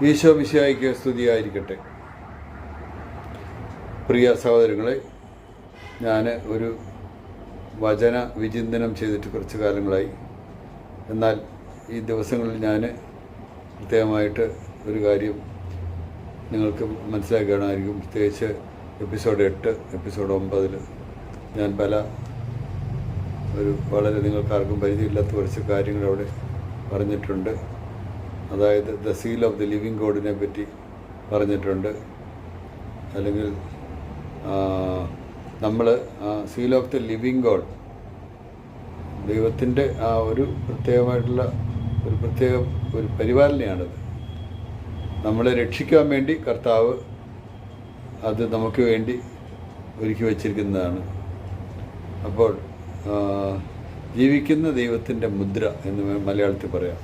ഈശോ വിശ്വായിക്ക് സ്തുതിയായിരിക്കട്ടെ. പ്രിയ സഹോദരങ്ങളെ ഞാൻ ഒരു വചന വിചിന്തനം ചെയ്തിട്ട് കുറച്ച് കാലങ്ങളായി. എന്നാൽ ഈ ദിവസങ്ങളിൽ ഞാൻ പ്രത്യേകമായിട്ട് ഒരു കാര്യം നിങ്ങൾക്ക് മനസ്സിലാക്കുകയാണായിരിക്കും പ്രത്യേകിച്ച് എപ്പിസോഡ് എട്ട് എപ്പിസോഡ് ഒമ്പതിൽ ഞാൻ പല ഒരു വളരെ നിങ്ങൾക്കാർക്കും പരിചയമില്ലാത്ത കുറച്ച് കാര്യങ്ങൾ അവിടെ പറഞ്ഞിട്ടുണ്ട്. അതായത് the seal of the living ഗോഡിനെ പറ്റി പറഞ്ഞിട്ടുണ്ട്. അല്ലെങ്കിൽ നമ്മൾ seal of the living god ദൈവത്തിന്റെ ആ ഒരു പ്രത്യേകമായിട്ടുള്ള ഒരു പ്രത്യേക ഒരു പരിപാലനയാണത്. നമ്മളെ രക്ഷിക്കാൻ വേണ്ടി കർത്താവ് അത് നമുക്ക് വേണ്ടി ഒരുക്കി വച്ചിരിക്കുന്നതാണ്. അപ്പോൾ ജീവിക്കുന്ന ദൈവത്തിന്റെ മുദ്ര എന്ന് മലയാളത്തിൽ പറയാം.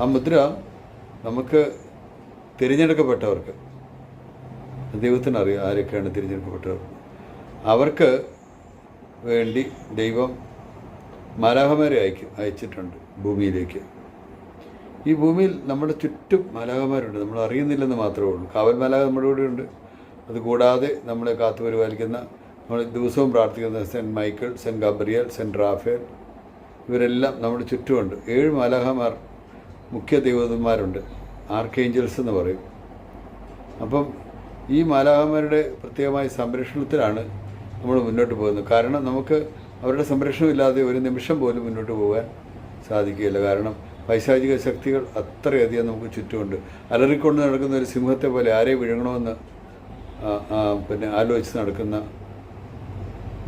ആ മുദ്ര നമുക്ക് തിരഞ്ഞെടുക്കപ്പെട്ടവർക്ക് ദൈവത്തിന് അറിയാം ആരൊക്കെയാണ് തിരഞ്ഞെടുക്കപ്പെട്ടവർ. അവർക്ക് വേണ്ടി ദൈവം മാലാഹമാരെ അയക്കും അയച്ചിട്ടുണ്ട് ഭൂമിയിലേക്ക്. ഈ ഭൂമിയിൽ നമ്മുടെ ചുറ്റും മാലാഹമാരുണ്ട്. നമ്മൾ അറിയുന്നില്ലെന്ന് മാത്രമേ ഉള്ളൂ. കാവൽ മാലാഹ നമ്മുടെ കൂടെ ഉണ്ട്. അതുകൂടാതെ നമ്മളെ കാത്തു പരിപാലിക്കുന്ന നമ്മൾ ദിവസവും പ്രാർത്ഥിക്കുന്ന saint Michael saint Gabriel saint Raphael ഇവരെല്ലാം നമ്മുടെ ചുറ്റുമുണ്ട്. ഏഴ് മാലാഹമാർ മുഖ്യ ദൈവതന്മാരുണ്ട് ആർക്കേഞ്ചൽസ് എന്ന് പറയും. അപ്പം ഈ മാലാഹമാരുടെ പ്രത്യേകമായ സംരക്ഷണത്തിലാണ് നമ്മൾ മുന്നോട്ട് പോകുന്നത്. കാരണം നമുക്ക് അവരുടെ സംരക്ഷണമില്ലാതെ ഒരു നിമിഷം പോലും മുന്നോട്ട് പോകാൻ സാധിക്കുകയില്ല. കാരണം പൈശാചിക ശക്തികൾ അത്രയധികം നമുക്ക് ചുറ്റുമുണ്ട്. അലറിക്കൊണ്ട് നടക്കുന്ന ഒരു സിംഹത്തെ പോലെ ആരെ വിഴുങ്ങണമെന്ന് പിന്നെ ആലോചിച്ച് നടക്കുന്ന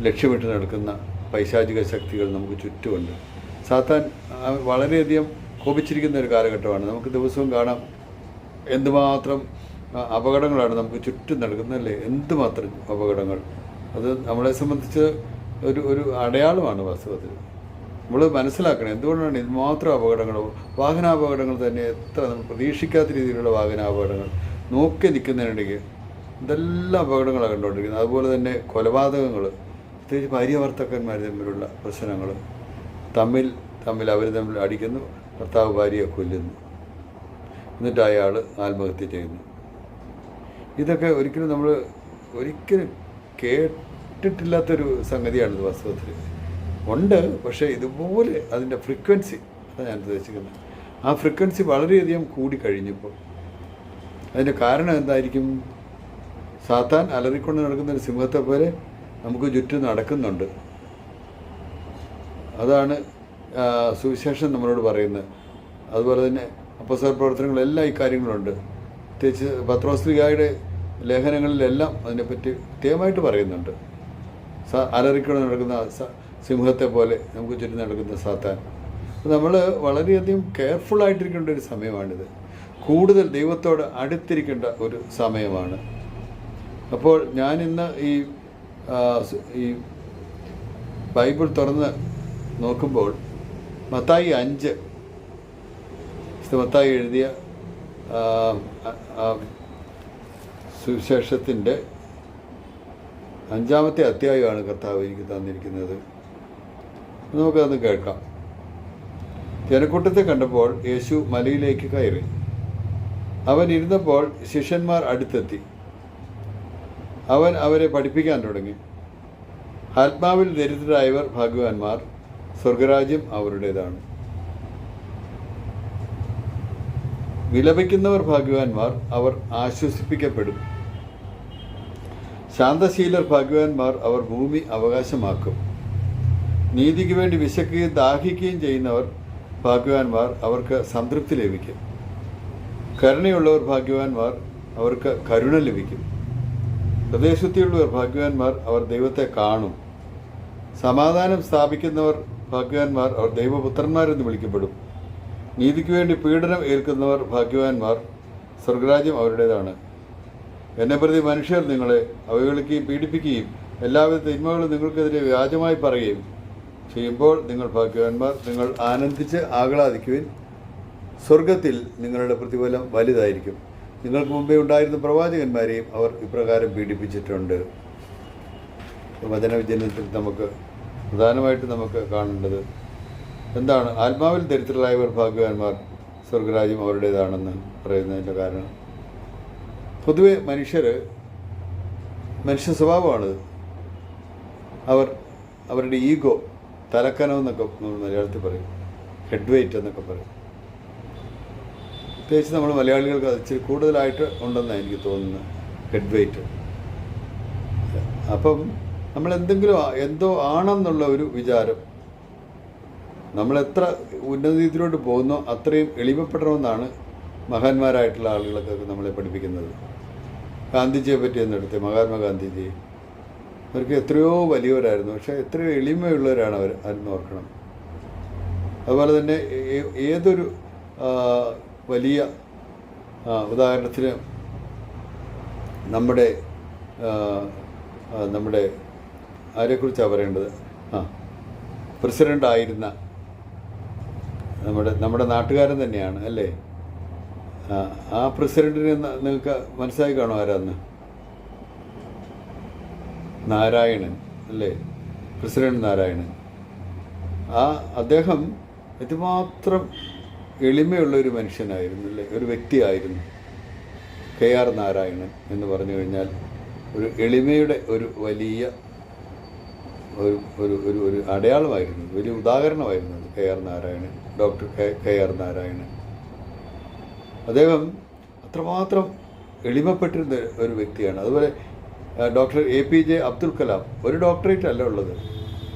ലക്ഷ്യമിട്ട് നടക്കുന്ന പൈശാചിക ശക്തികൾ നമുക്ക് ചുറ്റുമുണ്ട്. സാത്താൻ വളരെയധികം കോപിച്ചിരിക്കുന്ന ഒരു കാലഘട്ടമാണ്. നമുക്ക് ദിവസവും കാണാം എന്തുമാത്രം അപകടങ്ങളാണ് നമുക്ക് ചുറ്റും നടക്കുന്നതല്ലേ? എന്തുമാത്രം അപകടങ്ങൾ? അത് നമ്മളെ സംബന്ധിച്ച് ഒരു ഒരു അടയാളമാണ് വാസ്തവത്തിൽ. നമ്മൾ മനസ്സിലാക്കണം എന്തുകൊണ്ടാണ് ഇതുമാത്രം അപകടങ്ങൾ? വാഹനാപകടങ്ങൾ തന്നെ എത്ര നമ്മൾ പ്രതീക്ഷിക്കാത്ത രീതിയിലുള്ള വാഹനാപകടങ്ങൾ. നോക്കി നിൽക്കുന്നതിനിടയ്ക്ക് ഇതെല്ലാം അപകടങ്ങളാണ് കണ്ടുകൊണ്ടിരിക്കുന്നത്. അതുപോലെ തന്നെ കൊലപാതകങ്ങൾ പ്രത്യേകിച്ച് ഭാര്യ ഭർത്താക്കന്മാർ തമ്മിലുള്ള പ്രശ്നങ്ങൾ തമ്മിൽ തമ്മിൽ അവർ തമ്മിൽ അടിക്കുന്നു. ഭർത്താവ് ഭാര്യയെ കൊല്ലുന്നു. എന്നിട്ട് അയാൾ ആത്മഹത്യ ചെയ്യുന്നു. ഇതൊക്കെ ഒരിക്കലും നമ്മൾ ഒരിക്കലും കേട്ടിട്ടില്ലാത്തൊരു സംഗതിയാണിത് വാസ്തവത്തിൽ ഉണ്ട് പക്ഷേ ഇതുപോലെ അതിന്റെ ഫ്രീക്വൻസി അതാണ് ഞാൻ ഉദ്ദേശിക്കുന്നത്. ആ ഫ്രീക്വൻസി വളരെയധികം കൂടി കഴിഞ്ഞപ്പോൾ. അതിന്റെ കാരണം എന്തായിരിക്കും? സാത്താൻ അലറിക്കൊണ്ട് നടക്കുന്ന ഒരു സിംഹത്തെ പോലെ നമുക്ക് ചുറ്റും നടക്കുന്നുണ്ട്. അതാണ് സുവിശേഷം നമ്മളോട് പറയുന്നത് അതുപോലെ തന്നെ അപ്പസർ പ്രവർത്തനങ്ങളെല്ലാം ഈ കാര്യങ്ങളുണ്ട്. പ്രത്യേകിച്ച് പത്രോസ്ലിഗായുടെ ലേഖനങ്ങളിലെല്ലാം അതിനെപ്പറ്റി കൃത്യമായിട്ട് പറയുന്നുണ്ട്. സ അലറിക്കൂടെ നടക്കുന്ന സിംഹത്തെ പോലെ നമുക്ക് ചുറ്റും നടക്കുന്ന സാത്താൻ. നമ്മൾ വളരെയധികം കെയർഫുള്ളായിട്ടിരിക്കേണ്ട ഒരു സമയമാണിത്. കൂടുതൽ ദൈവത്തോട് അടുത്തിരിക്കേണ്ട ഒരു സമയമാണ്. അപ്പോൾ ഞാൻ ഇന്ന് ഈ ഈ ബൈബിൾ തുറന്ന് നോക്കുമ്പോൾ മത്തായി അഞ്ച്. മത്തായി എഴുതിയ സുവിശേഷത്തിന്റെ അഞ്ചാമത്തെ അധ്യായമാണ് കർത്താവ് എനിക്ക് തന്നിരിക്കുന്നത്. നമുക്കതൊന്ന് കേൾക്കാം. ജനക്കൂട്ടത്തെ കണ്ടപ്പോൾ യേശു മലയിലേക്ക് കയറി. അവൻ ഇരുന്നപ്പോൾ ശിഷ്യന്മാർ അടുത്തെത്തി. അവൻ അവരെ പഠിപ്പിക്കാൻ തുടങ്ങി. ആത്മാവിൽ ദരിദ്രരായവർ ഭാഗ്യവാന്മാർ സ്വർഗരാജ്യം അവരുടേതാണ്. വിലപിക്കുന്നവർ ഭാഗ്യവാന്മാർ അവർ ആശ്വസിപ്പിക്കപ്പെടും. ശാന്തശീലർ ഭാഗ്യവാന്മാർ അവർ ഭൂമി അവകാശമാക്കും. നീതിക്ക് വേണ്ടി വിശക്കുകയും ദാഹിക്കുകയും ചെയ്യുന്നവർ ഭാഗ്യവാന്മാർ അവർക്ക് സംതൃപ്തി ലഭിക്കും. കരുണയുള്ളവർ ഭാഗ്യവാന്മാർ അവർക്ക് കരുണ ലഭിക്കും. ഹൃദയശുദ്ധിയുള്ളവർ ഭാഗ്യവാന്മാർ അവർ ദൈവത്തെ കാണും. സമാധാനം സ്ഥാപിക്കുന്നവർ ഭാഗ്യവാന്മാർ അവർ ദൈവപുത്രന്മാരെന്ന് വിളിക്കപ്പെടും. നീതിക്ക് വേണ്ടി പീഡനം ഏൽക്കുന്നവർ ഭാഗ്യവാന്മാർ സ്വർഗരാജ്യം അവരുടേതാണ്. എന്നെ പ്രതി മനുഷ്യർ നിങ്ങളെ അവഹേളിക്കുകയും പീഡിപ്പിക്കുകയും എല്ലാവിധ തിന്മകളും നിങ്ങൾക്കെതിരെ വ്യാജമായി പറയുകയും ചെയ്യുമ്പോൾ നിങ്ങൾ ഭാഗ്യവാന്മാർ നിങ്ങൾ ആനന്ദിച്ച് ആഹ്ലാദിക്കുവിൻ. സ്വർഗത്തിൽ നിങ്ങളുടെ പ്രതിഫലം വലുതായിരിക്കും. നിങ്ങൾക്ക് മുമ്പേ ഉണ്ടായിരുന്ന പ്രവാചകന്മാരെയും അവർ ഇപ്രകാരം പീഡിപ്പിച്ചിട്ടുണ്ട്. വചനവിജനത്തിൽ നമുക്ക് പ്രധാനമായിട്ട് നമുക്ക് കാണേണ്ടത് എന്താണ്? ആത്മാവിൽ ദരിദ്രരായവർ ഭാഗ്യവാന്മാർ സ്വർഗരാജ്യം അവരുടേതാണെന്ന് പറയുന്നതിന്റെ കാരണം. പൊതുവെ മനുഷ്യർ മനുഷ്യ സ്വഭാവമാണ് അവർ അവരുടെ ഈഗോ തലക്കനം എന്നൊക്കെ നമ്മൾ മലയാളത്തിൽ പറയും. ഹെഡ് വെയിറ്റ് എന്നൊക്കെ പറയും. പ്രത്യേകിച്ച് നമ്മൾ മലയാളികൾക്ക് അത് ഇച്ചിരി കൂടുതലായിട്ട് ഉണ്ടെന്നാണ് എനിക്ക് തോന്നുന്നത്. Head weight. അപ്പം നമ്മൾ എന്തെങ്കിലും എന്തോ ആണെന്നുള്ള ഒരു വിചാരം നമ്മൾ എത്ര ഉന്നതിയിലോട്ട് പോകുന്നോ അത്രയും എളിമപ്പെടണമെന്നാണ് മഹാന്മാരായിട്ടുള്ള ആളുകളൊക്കെ നമ്മളെ പഠിപ്പിക്കുന്നത്. ഗാന്ധിജിയെ പറ്റി എന്നെടുത്ത് മഹാത്മാഗാന്ധിജി അവർക്ക് എത്രയോ വലിയവരായിരുന്നു. പക്ഷേ എത്രയോ എളിമയുള്ളവരാണ് അവർ അതെന്ന് ഓർക്കണം. അതുപോലെ തന്നെ ഏതൊരു വലിയ ഉദാഹരണത്തിന് നമ്മുടെ നമ്മുടെ ആരെക്കുറിച്ചാണ് പറയേണ്ടത്? ആ. പ്രസിഡന്റ് ആയിരുന്ന നമ്മുടെ നമ്മുടെ നാട്ടുകാരൻ തന്നെയാണ് അല്ലേ? ആ, പ്രസിഡന്റിനെ നിങ്ങൾക്ക് മനസ്സിലായി കാണും ആരാന്ന്. നാരായണൻ അല്ലേ? പ്രസിഡന്റ് നാരായണൻ. ആ അദ്ദേഹം ഇതുമാത്രം എളിമയുള്ള ഒരു മനുഷ്യനായിരുന്നു അല്ലേ? ഒരു വ്യക്തിയായിരുന്നു. കെ ആർ നാരായണൻ എന്ന് പറഞ്ഞു കഴിഞ്ഞാൽ ഒരു എളിമയുടെ ഒരു വലിയ ഒരു ഒരു ഒരു ഒരു അടയാളമായിരുന്നു. വലിയ ഉദാഹരണമായിരുന്നു അത് K R Narayanan doctor K K R Narayanan. അദ്ദേഹം അത്രമാത്രം എളിമപ്പെട്ടിരുന്ന ഒരു വ്യക്തിയാണ്. അതുപോലെ doctor A P J Abdul Kalam ഒരു ഡോക്ടറേറ്റ് അല്ല ഉള്ളത്.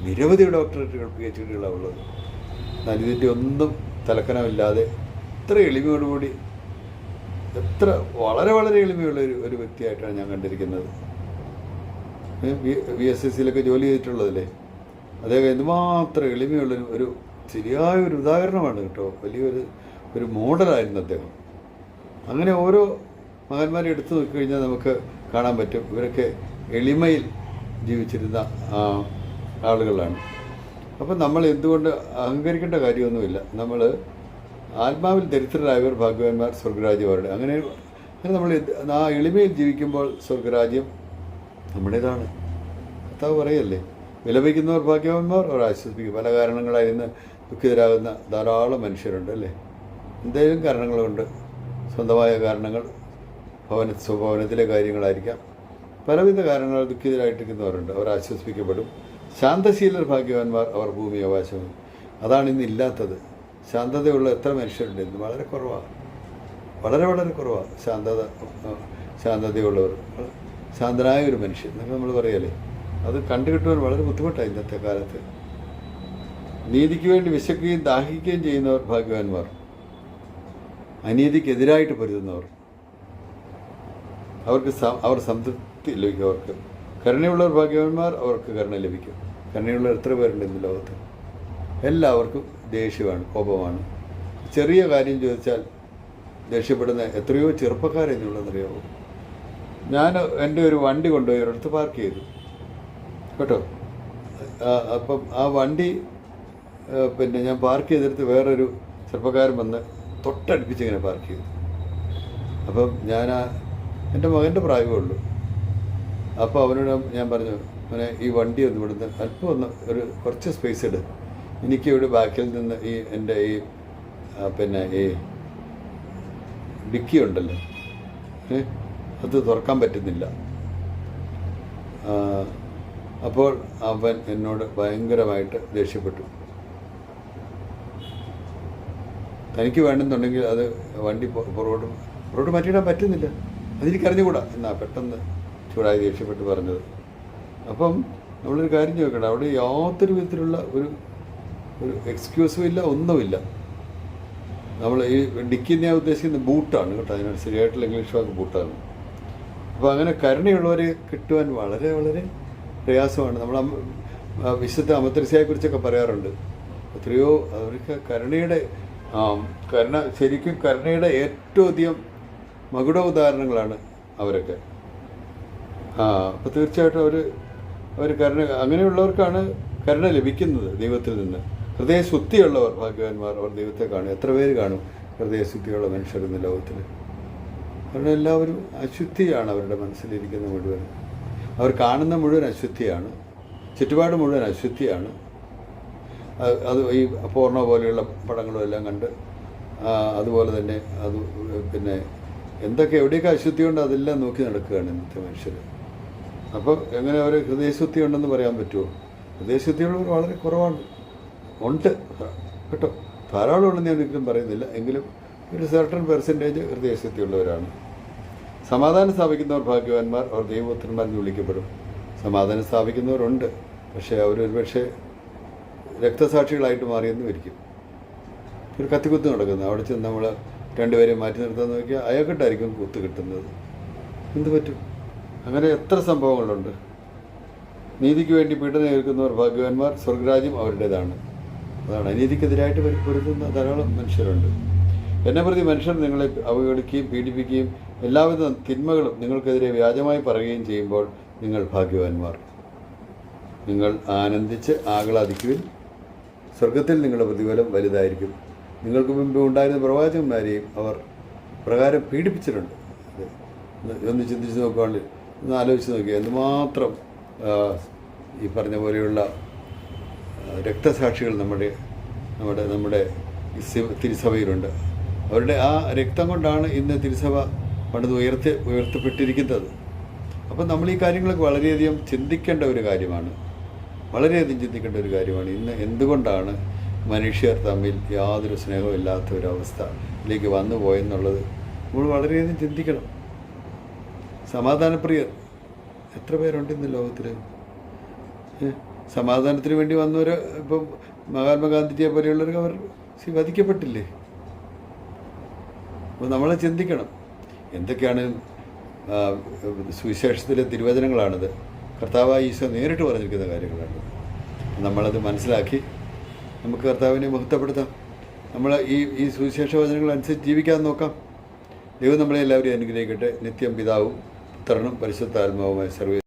നിരവധി ഡോക്ടറേറ്റുകൾ പി എച്ച് ഡികളാണ് ഉള്ളത്. എന്നാൽ ഇതിന്റെ ഒന്നും തലക്കനമില്ലാതെ ഇത്ര എളിമയോടുകൂടി എത്ര വളരെ വളരെ എളിമയുള്ള ഒരു ഒരു വ്യക്തിയായിട്ടാണ് ഞാൻ കണ്ടിരിക്കുന്നത്. വി എസ് എസ് സിയിലൊക്കെ ജോലി ചെയ്തിട്ടുള്ളതല്ലേ? അദ്ദേഹം എന്തുമാത്രം എളിമയുള്ളൊരു ഒരു ശരിയായ ഒരു ഉദാഹരണമാണ് കേട്ടോ. വലിയൊരു ഒരു മോഡലായിരുന്നു അദ്ദേഹം. അങ്ങനെ ഓരോ മകന്മാരെ എടുത്തു നോക്കിക്കഴിഞ്ഞാൽ നമുക്ക് കാണാൻ പറ്റും. ഇവരൊക്കെ എളിമയിൽ ജീവിച്ചിരുന്ന ആളുകളാണ്. അപ്പം നമ്മൾ എന്തുകൊണ്ട് അഹങ്കരിക്കേണ്ട കാര്യമൊന്നുമില്ല. നമ്മൾ ആത്മാവിൽ ദരിദ്രരായവർ ഭാഗ്യവാന്മാർ സ്വർഗരാജ്യം അവരുടെ അങ്ങനെ അങ്ങനെ നമ്മൾ ആ എളിമയിൽ ജീവിക്കുമ്പോൾ സ്വർഗരാജ്യം നമ്മുടേതാണ്. കർത്താവ് പറയല്ലേ വിലപിക്കുന്നവർ ഭാഗ്യവാന്മാർ അവർ ആശ്വസിപ്പിക്കും. പല കാരണങ്ങളായി ഇന്ന് ദുഃഖിതരാകുന്ന ധാരാളം മനുഷ്യരുണ്ട് അല്ലേ? എന്തെങ്കിലും കാരണങ്ങളുണ്ട്. സ്വന്തമായ കാരണങ്ങൾ ഭവന സ്വഭവനത്തിലെ കാര്യങ്ങളായിരിക്കാം. പലവിധ കാരണങ്ങൾ ദുഃഖിതരായിട്ടിരിക്കുന്നവരുണ്ട്. അവർ ആശ്വസിപ്പിക്കപ്പെടും. ശാന്തശീലർ ഭാഗ്യവാന്മാർ അവർ ഭൂമി അവകാശം അതാണ് ഇന്ന് ഇല്ലാത്തത്. ശാന്തതയുള്ള എത്ര മനുഷ്യരുണ്ട്? ഇന്ന് വളരെ കുറവാണ് വളരെ വളരെ കുറവാണ് ശാന്തത ശാന്തതയുള്ളവർ. ശാന്തനായ ഒരു മനുഷ്യൻ. എന്നൊക്കെ നമ്മൾ പറയല്ലേ അത് കണ്ടുകിട്ടുവാൻ വളരെ ബുദ്ധിമുട്ടാണ് ഇന്നത്തെ കാലത്ത്. നീതിക്ക് വേണ്ടി വിശക്കുകയും ദാഹിക്കുകയും ചെയ്യുന്നവർ ഭാഗ്യവാന്മാർ. അനീതിക്കെതിരായിട്ട് പൊരുതുന്നവർ. അവർക്ക് അവർ സംതൃപ്തി ലഭിക്കും അവർക്ക്. കരുണയുള്ളവർ ഭാഗ്യവാന്മാർ അവർക്ക് കരുണ ലഭിക്കും. കരുണയുള്ളവർ എത്ര പേരുണ്ട് ഇന്ന് ലോകത്ത്? എല്ലാവർക്കും ദേഷ്യമാണ് കോപമാണ്. ചെറിയ കാര്യം ചോദിച്ചാൽ ദേഷ്യപ്പെടുന്ന എത്രയോ ചെറുപ്പക്കാരെന്നുള്ളതെന്നറിയാമോ ഞാൻ എന്റെ ഒരു വണ്ടി കൊണ്ടുപോയി ഒരിടത്ത് പാർക്ക് ചെയ്തു. കേട്ടോ? അപ്പം ആ വണ്ടി പിന്നെ ഞാൻ പാർക്ക് ചെയ്തെടുത്ത് വേറൊരു ചെറുപ്പക്കാരൻ വന്ന് തൊട്ടടുപ്പിച്ച് ഇങ്ങനെ പാർക്ക് ചെയ്തു. അപ്പം ഞാൻ ആ എന്റെ മകന്റെ പ്രായമേ ഉള്ളൂ. അപ്പോൾ അവനോട് ഞാൻ പറഞ്ഞു അവനെ ഈ വണ്ടി ഒന്ന് ഇവിടുന്ന് അല്പം ഒന്ന് ഒരു കുറച്ച് സ്പേസ് ഇട്. എനിക്ക് ഇവിടെ ബാക്കിൽ നിന്ന് ഈ എന്റെ ഈ പിന്നെ ഈ ഡിക്കി ഉണ്ടല്ലോ ഏ? അത് തുറക്കാൻ പറ്റുന്നില്ല. അപ്പോൾ അവൻ എന്നോട് ഭയങ്കരമായിട്ട് ദേഷ്യപ്പെട്ടു. തനിക്ക് വേണമെന്നുണ്ടെങ്കിൽ അത് വണ്ടി പുറകോട്ട് പുറകോട്ട് മാറ്റിയിടാൻ പറ്റുന്നില്ല. അതെനിക്ക് അറിഞ്ഞുകൂടാ എന്നാ പെട്ടെന്ന് ചൂടായി ദേഷ്യപ്പെട്ട് പറഞ്ഞത്. അപ്പം നമ്മളൊരു കാര്യം ചോദിക്കണം അവിടെ യാതൊരു വിധത്തിലുള്ള ഒരു ഒരു എക്സ്ക്യൂസും ഇല്ല ഒന്നുമില്ല. നമ്മൾ ഈ ഡിക്കി ഞാൻ ഉദ്ദേശിക്കുന്നത് ബൂട്ടാണ് കേട്ടോ. അതിനോട് ശരിയായിട്ടുള്ള ഇംഗ്ലീഷ് വാക്ക് ബൂട്ടാണ്. അപ്പോൾ അങ്ങനെ കരുണയുള്ളവർ കിട്ടുവാൻ വളരെ വളരെ പ്രയാസമാണ്. നമ്മൾ വിശുദ്ധ അമത്രസ്യയെക്കുറിച്ചൊക്കെ പറയാറുണ്ട്. എത്രയോ അവർക്ക് കരുണയുടെ കരുണ ശരിക്കും കരുണയുടെ ഏറ്റവും അധികം മകുട ഉദാഹരണങ്ങളാണ് അവരൊക്കെ. ആ അപ്പോൾ തീർച്ചയായിട്ടും അവർ അവർ കരുണ അങ്ങനെയുള്ളവർക്കാണ് കരുണ ലഭിക്കുന്നത് ദൈവത്തിൽ നിന്ന്. ഹൃദയശുദ്ധിയുള്ളവർ ഭാഗ്യവാന്മാർ അവർ ദൈവത്തെ കാണും. എത്ര പേര് കാണും ഹൃദയശുദ്ധിയുള്ള മനുഷ്യർ ഇന്ന് ലോകത്തിൽ കാരണം എല്ലാവരും അശുദ്ധിയാണ് അവരുടെ മനസ്സിലിരിക്കുന്ന മുഴുവൻ. അവർ കാണുന്ന മുഴുവൻ അശുദ്ധിയാണ്. ചുറ്റുപാട് മുഴുവൻ അശുദ്ധിയാണ്. അത് അത് ഈ പോർണോ പോലെയുള്ള പടങ്ങളും എല്ലാം കണ്ട് അതുപോലെ തന്നെ അത് പിന്നെ എന്തൊക്കെ എവിടെയൊക്കെ അശുദ്ധിയുണ്ടോ അതെല്ലാം നോക്കി നടക്കുകയാണ് ഇന്നത്തെ മനുഷ്യർ. അപ്പോൾ എങ്ങനെ അവർ ഹൃദയശുദ്ധി ഉണ്ടെന്ന് പറയാൻ പറ്റുമോ? ഹൃദയശുദ്ധിയുള്ളവർ വളരെ കുറവാണ്. ഉണ്ട്. കേട്ടോ. ധാരാളം ഉണ്ടെന്ന് ഞാൻ ഒരിക്കലും പറയുന്നില്ല. എങ്കിലും ഒരു സർട്ടൺ പെർസെന്റേജ് ഹൃദയശക്തിയുള്ളവരാണ്. സമാധാനം സ്ഥാപിക്കുന്നവർ ഭാഗ്യവാന്മാർ അവർ ദൈവപുത്രന്മാരെന്ന് വിളിക്കപ്പെടും. സമാധാനം സ്ഥാപിക്കുന്നവരുണ്ട് പക്ഷേ അവരൊരു പക്ഷേ രക്തസാക്ഷികളായിട്ട് മാറിയെന്ന് വരിക്കും ഒരു കത്തിക്കുത്ത് നടക്കുന്നത് അവിടെ ചെന്ന് നമ്മൾ രണ്ടുപേരെയും മാറ്റി നിർത്താൻ നോക്കിയാൽ അയാൾക്കിട്ടായിരിക്കും കുത്ത് കിട്ടുന്നത്. എന്ത് പറ്റും? അങ്ങനെ എത്ര സംഭവങ്ങളുണ്ട്. നീതിക്ക് വേണ്ടി പീഡനം ഏൽക്കുന്നവർ ഭാഗ്യവാന്മാർ സ്വർഗരാജ്യം അവരുടേതാണ്. അതാണ് അനീതിക്കെതിരായിട്ട് പരി- പൊരുതുന്ന ധാരാളം മനുഷ്യരുണ്ട്. എന്നെ പ്രതി മനുഷ്യർ നിങ്ങളെ അവഗണിക്കുകയും പീഡിപ്പിക്കുകയും എല്ലാവിധ തിന്മകളും നിങ്ങൾക്കെതിരെ വ്യാജമായി പറയുകയും ചെയ്യുമ്പോൾ നിങ്ങൾ ഭാഗ്യവാന്മാർ. നിങ്ങൾ ആനന്ദിച്ച് ആഹ്ലാദിക്കുവിൻ. സ്വർഗത്തിൽ നിങ്ങളുടെ പ്രതിഫലം വലുതായിരിക്കും. നിങ്ങൾക്ക് മുമ്പ് ഉണ്ടായിരുന്ന പ്രവാചകന്മാരെയും അവർ പ്രകാരം പീഡിപ്പിച്ചിട്ടുണ്ട്. ഒന്ന് ചിന്തിച്ച് നോക്കുകയാണെങ്കിൽ ഒന്ന് ആലോചിച്ച് നോക്കിയാൽ എന്തുമാത്രം ഈ പറഞ്ഞ പോലെയുള്ള രക്തസാക്ഷികൾ നമ്മുടെ നമ്മുടെ നമ്മുടെ തിരുസഭയിലുണ്ട്. അവരുടെ ആ രക്തം കൊണ്ടാണ് ഇന്ന് തിരുസഭ പണിത് ഉയർത്തി ഉയർത്തപ്പെട്ടിരിക്കുന്നത്. അപ്പം നമ്മൾ ഈ കാര്യങ്ങളൊക്കെ വളരെയധികം ചിന്തിക്കേണ്ട ഒരു കാര്യമാണ്. വളരെയധികം ചിന്തിക്കേണ്ട ഒരു കാര്യമാണ്. ഇന്ന് എന്തുകൊണ്ടാണ് മനുഷ്യർ തമ്മിൽ യാതൊരു സ്നേഹവും ഇല്ലാത്ത ഒരവസ്ഥയിലേക്ക് വന്നു പോയെന്നുള്ളത് നമ്മൾ വളരെയധികം ചിന്തിക്കണം. സമാധാനപ്രിയർ എത്ര പേരുണ്ട് ഇന്ന് ലോകത്തിൽ സമാധാനത്തിന് വേണ്ടി വന്നവർ ഇപ്പം മഹാത്മാഗാന്ധിജിയെ പോലെയുള്ളവർക്ക് അവർ വധിക്കപ്പെട്ടില്ലേ അപ്പോൾ നമ്മൾ ചിന്തിക്കണം. എന്തൊക്കെയാണ് സുവിശേഷത്തിലെ തിരുവചനങ്ങളാണിത്? കർത്താവായ ഈശോ നേരിട്ട് പറഞ്ഞിരിക്കുന്ന കാര്യങ്ങളാണ് നമ്മളത് മനസ്സിലാക്കി നമുക്ക് കർത്താവിനെ മഹത്വപ്പെടുത്താം. നമ്മൾ ഈ ഈ സുവിശേഷ വചനങ്ങൾ അനുസരിച്ച് ജീവിക്കാൻ നോക്കാം. ദൈവം നമ്മളെ എല്ലാവരെയും അനുഗ്രഹിക്കട്ടെ. നിത്യം പിതാവും പുത്രനും പരിശുദ്ധാത്മാവുമായ സർവേ